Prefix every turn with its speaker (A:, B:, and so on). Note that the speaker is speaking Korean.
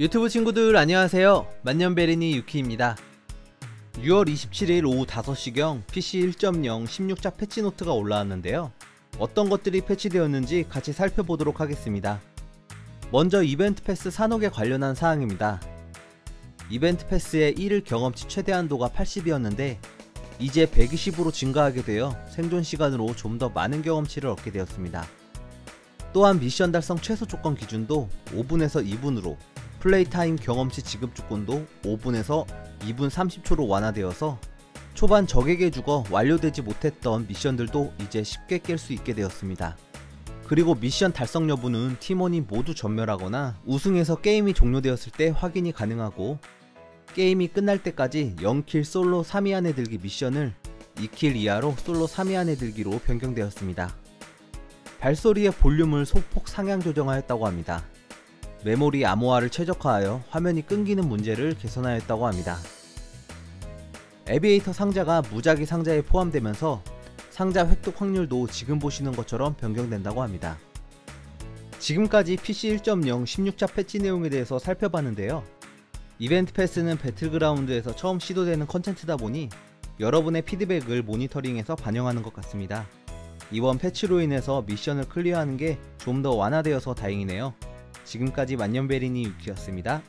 A: 유튜브 친구들 안녕하세요. 만년베리니 유키입니다. 6월 27일 오후 5시경 PC 1.0 16자 패치노트가 올라왔는데요. 어떤 것들이 패치되었는지 같이 살펴보도록 하겠습니다. 먼저 이벤트 패스 산옥에 관련한 사항입니다. 이벤트 패스의 1일 경험치 최대 한도가 80이었는데 이제 120으로 증가하게 되어 생존 시간으로 좀 더 많은 경험치를 얻게 되었습니다 또한 미션 달성 최소 조건 기준도 5분에서 2분으로 플레이 타임 경험치 지급 조건도 5분에서 2분 30초로 완화되어서 초반 적에게 죽어 완료되지 못했던 미션들도 이제 쉽게 깰 수 있게 되었습니다. 그리고 미션 달성 여부는 팀원이 모두 전멸하거나 우승해서 게임이 종료되었을 때 확인이 가능하고 게임이 끝날 때까지 0킬 솔로 3위 안에 들기 미션을 2킬 이하로 솔로 3위 안에 들기로 변경되었습니다. 발소리의 볼륨을 소폭 상향 조정하였다고 합니다. 메모리 암호화를 최적화하여 화면이 끊기는 문제를 개선하였다고 합니다. 에비에이터 상자가 무작위 상자에 포함되면서 상자 획득 확률도 지금 보시는 것처럼 변경된다고 합니다. 지금까지 PC 1.0 16자 패치 내용에 대해서 살펴봤는데요. 이벤트 패스는 배틀그라운드에서 처음 시도되는 컨텐츠다 보니 여러분의 피드백을 모니터링해서 반영하는 것 같습니다. 이번 패치로 인해서 미션을 클리어하는 게 좀 더 완화되어서 다행이네요. 지금까지 만년베리니 유키였습니다.